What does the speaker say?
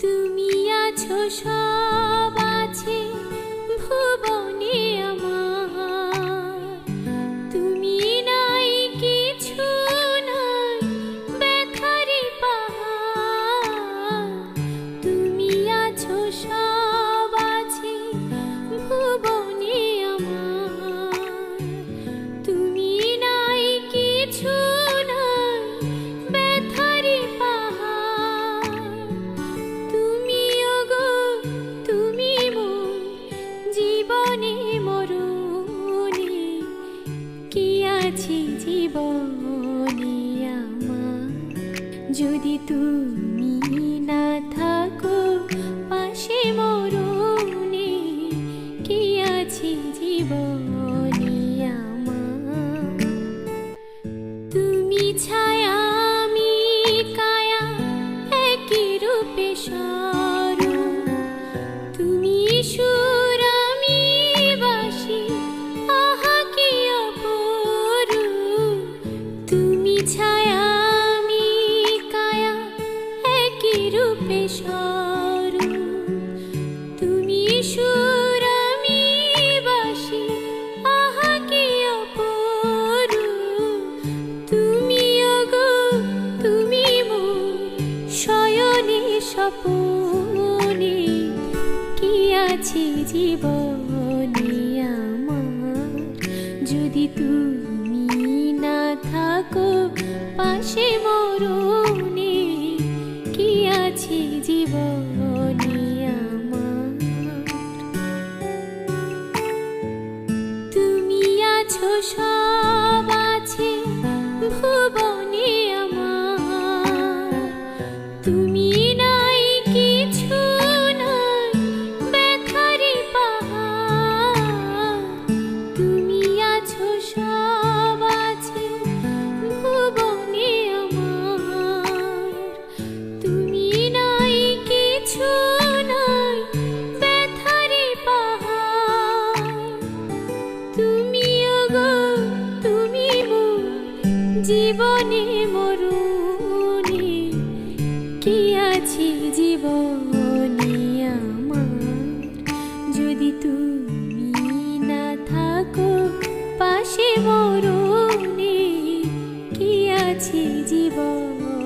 তুমি আছো সব আছে। যদি তুমি স্বরূপ তুমি সুর আমি বাসি আহা কি তুমি ওগো তুমি মোর শয়নে স্বপনে। কি আছে জীবনে আমার? যদি তুমি না থাকো, পাশে মরণে, কি আছে জীবনে জীবনে মরুনি, কি আছে জীবনে আমার? যদি তুমি না থাকো, পাশে মরুনি, কি আছি জীবন